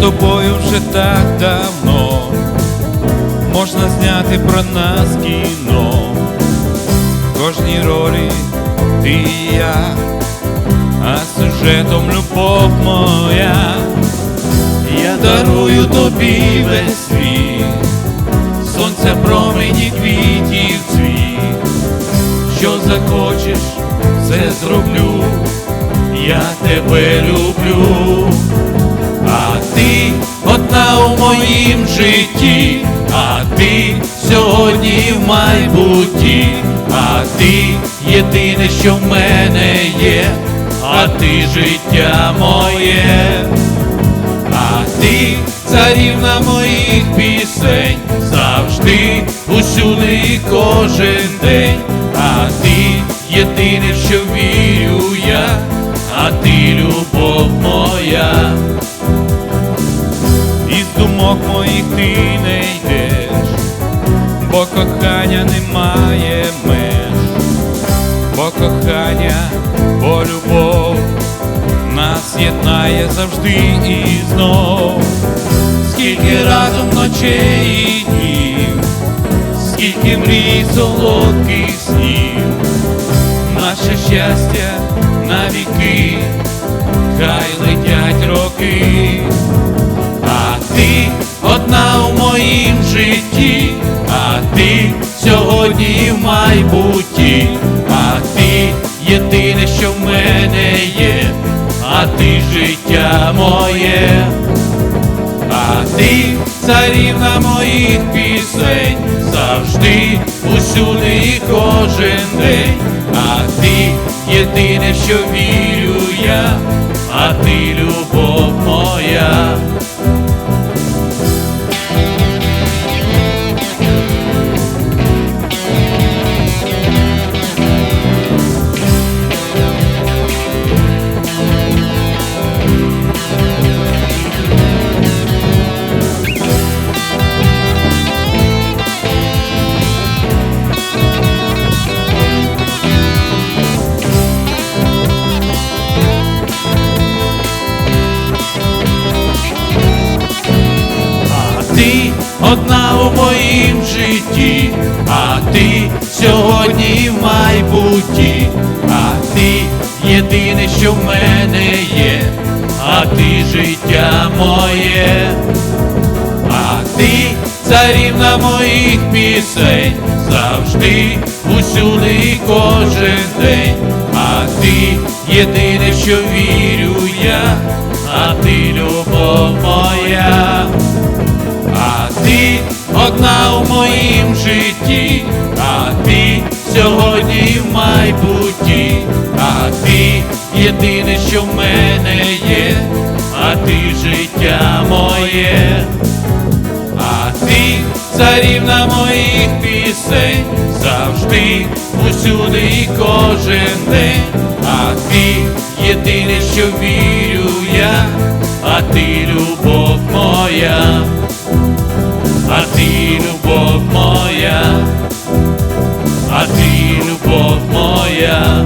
тобою вже так давно, можна зняти про нас кіно, в кожній ролі ти і я, а сюжетом любов моя, я дарую тобі весь світ, сонця промені квітів цвіт, що захочеш, все зроблю, я тебе люблю. Моїм житті, а ти сьогодні в майбутті, а ти єдине, що в мене є, а ти життя моє, а ти царівна моїх пісень, завжди, усюди кожен день, думок моїх ти не йдеш, бо кохання немає меж, бо кохання, бо любов нас єднає завжди і знов. Скільки разом ночей і днів, скільки мрій солодких майбутті, а ти єдине, що в мене є, а ти життя моє, а ти царівна моїх пісень, завжди, усюди і кожен день, а ти єдине, що вірю я, а ти любов моя. Одна у моїм житті, а ти сьогодні в майбутті, а ти єдине, що в мене є, а ти життя моє, а ти царівна моїх пісень, завжди, усюди кожен день, а ти єдине, що вірю я, а ти любов моя. У моїм житті, а ти сьогодні в майбутті, а ти єдине, що в мене є, а ти життя моє, а ти царівна моїх пісень, завжди, усюди і кожен день, а ти єдине, що вірю я, а ти любов моя а ти любов моя, а ти любов моя,